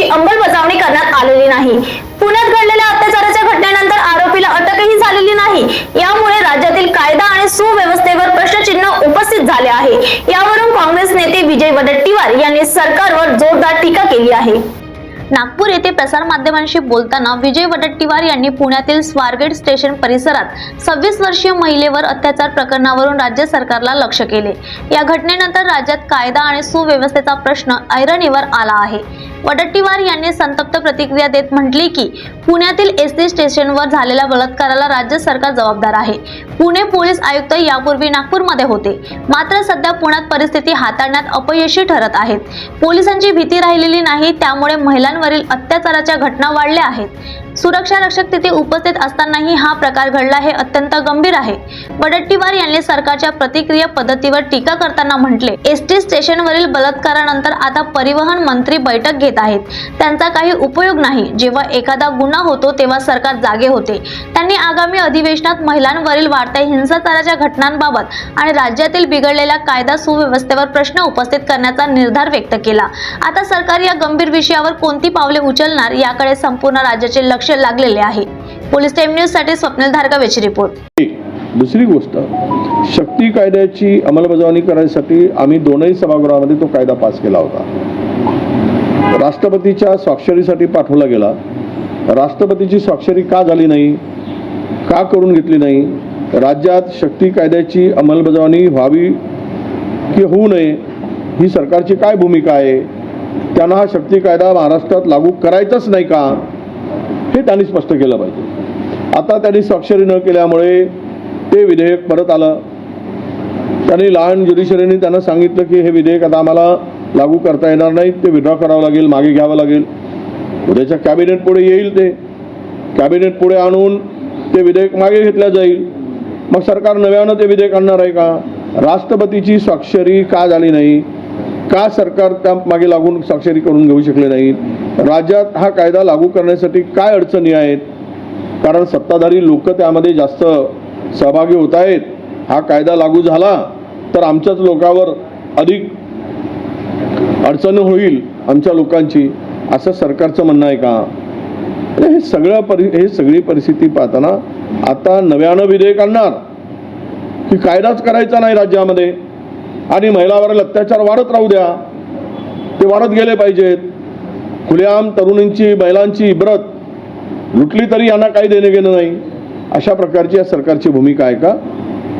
त्याची अंमलबजावणी करण्यात आलेली नाही. पुण्यात घडलेल्या अत्याचाराच्या घटनेनंतर आरोपीला अटकही झालेली नाही. यामुळे राज्यातील कायदा आणि सुव्यवस्थेवर प्रश्नचिन्ह उपस्थित झाले आहे. यावरून काँग्रेस नेते विजय वडेट्टीवार यांनी सरकारवर जोरदार टीका केली आहे. नागपूर येथे प्रसार माध्यमांशी बोलताना विजय वडट्टीवार यांनी पुण्यातील स्वारगेट स्टेशन परिसरात सव्वीस वर्षीय महिलेवर अत्याचार प्रकरणावरून राज्य सरकारला लक्ष केले. या घटनेनंतर राज्यात कायदा आणि सुव्यवस्थेचा प्रश्न ऐरणीवर आला आहे. वडट्टीवार यांनी संतप्त प्रतिक्रिया देत म्हटली की पुण्यातील एस टी स्टेशनवर झालेल्या बलात्काराला राज्य सरकार जबाबदार आहे. पुणे पोलीस आयुक्त यापूर्वी नागपूरमध्ये होते. मात्र सध्या पुण्यात परिस्थिती हाताळण्यात अपयशी ठरत आहेत. पोलिसांची भीती राहिलेली नाही त्यामुळे महिलांवरील अत्याचाराच्या घटना वाढल्या आहेत. सुरक्षा रक्षक तिथे उपस्थित असतानाही हा प्रकार घडला हे अत्यंत गंभीर आहे. वडट्टीवार यांनी सरकारच्या प्रतिक्रिया पद्धतीवर टीका करताना म्हटले एस टी स्टेशनवरील बलात्कारानंतर आता परिवहन मंत्री बैठक घेत आहेत. त्यांचा काही उपयोग नाही. जेव्हा एखादा गुन्हा होतो तेव्हा सरकार जागे होते. त्यांनी आगामी अधिवेशनात महिलांवरील वाढत्या हिंसाचाराच्या घटनांबाबत आणि राज्यातील बिघडलेल्या कायदा सुव्यवस्थेवर प्रश्न उपस्थित करण्याचा निर्धार व्यक्त केला. आता सरकार या गंभीर विषयावर कोणती पावले उचलणार याकडे संपूर्ण राज्याचे लक्ष लागलेले आहे. पोलीस टाइम न्यूजसाठी स्वप्नील धारगावेची रिपोर्ट. दुसरी गोष्ट शक्ती कायद्याची अंमलबजावणी करण्यासाठी आम्ही दोनही सभागृहामध्ये तो कायदा पास केला होता. राष्ट्रपतीच्या स्वाक्षरीसाठी पाठवला गेला. राष्ट्रपतीची स्वाक्षरी का झाली नाही का करून घेतली नाही राज्यात शक्ती कायद्याची अंमलबजावणी व्हावी की होऊ नये ही सरकारची काय भूमिका आहे त्यांना हा शक्ती कायदा महाराष्ट्रात लागू करायचाच नाही का? हे त्यांनी स्पष्ट केलं पाहिजे. आता त्यांनी स्वाक्षरी न केल्यामुळे ते विधेयक परत आलं. त्यांनी लहान ज्युडिशरीने त्यांना सांगितलं की हे विधेयक आता आम्हाला लागू करता येणार नाही ते विड्रॉ करावं लागेल मागे घ्यावं लागेल. उद्याच्या कॅबिनेट पुढे येईल ते. कॅबिनेट पुढे आणून ते विधेयक मागे घेतलं जाईल. मग सरकार नव्यानं ते विधेयक आणणार आहे का? राष्ट्रपतीची स्वाक्षरी का झाली नाही? का सरकार त्या मागे लागून स्वाक्षरी करून घेऊ शकले नाहीत राज्यात हा कायदा लागू करण्यासाठी काय अडचणी आहेत? कारण सत्ताधारी लोक त्यामध्ये जास्त सहभागी होत आहेत. हा कायदा लागू झाला तर आमच्याच लोकांवर अधिक अडचण होईल आमच्या लोकांची. असं सरकारचं म्हणणं आहे का? हे सगळं परि हे सगळी परिस्थिती पाहताना आता नव्यानं विधेयक आणणार. की कायदाच करायचा नाही राज्यामध्ये. आणि महिलावरील अत्याचार वाढत राहू द्या. ते वाढत गेले पाहिजेत. खुलेआम तरुणींची महिलांची इब्रत लुटली तरी यांना काही देणं घेणं नाही. अशा प्रकारची या सरकारची भूमिका आहे का?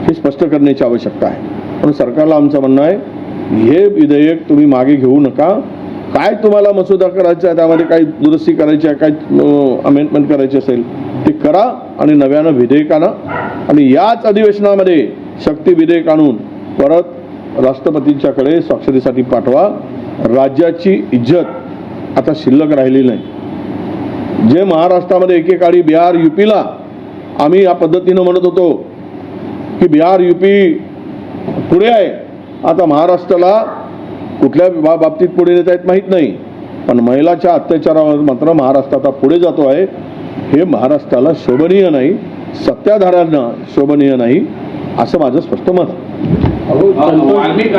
हे स्पष्ट करण्याची आवश्यकता आहे. म्हणून सरकारला आमचं म्हणणं आहे हे विधेयक तुम्ही मागे घेऊ नका. काय तुम्हाला मसुदा करायचा आहे त्यामध्ये काही दुरुस्ती करायची आहे काय अमेंडमेंट करायची असेल ते करा आणि नव्यानं विधेयक आणा. आणि याच अधिवेशनामध्ये शक्ती विधेयक आणून परत राष्ट्रपतींच्याकडे स्वाक्षरीसाठी पाठवा. राज्याची इज्जत आता शिल्लक राहिली नाही. जे महाराष्ट्रामध्ये एकेकाळी बिहार युपीला आम्ही या पद्धतीनं म्हणत होतो की बिहार युपी पुढे आहे. आता महाराष्ट्राला कुठल्या बा बाबतीत पुढे नेता येत माहीत नाही. पण महिलाच्या अत्याचारावर मात्र महाराष्ट्र आता पुढे जातो आहे. हे महाराष्ट्राला शोभनीय नाही. सत्ताधाऱ्यांना शोभनीय नाही. असं माझं स्पष्ट मत आहे. वाल्मिक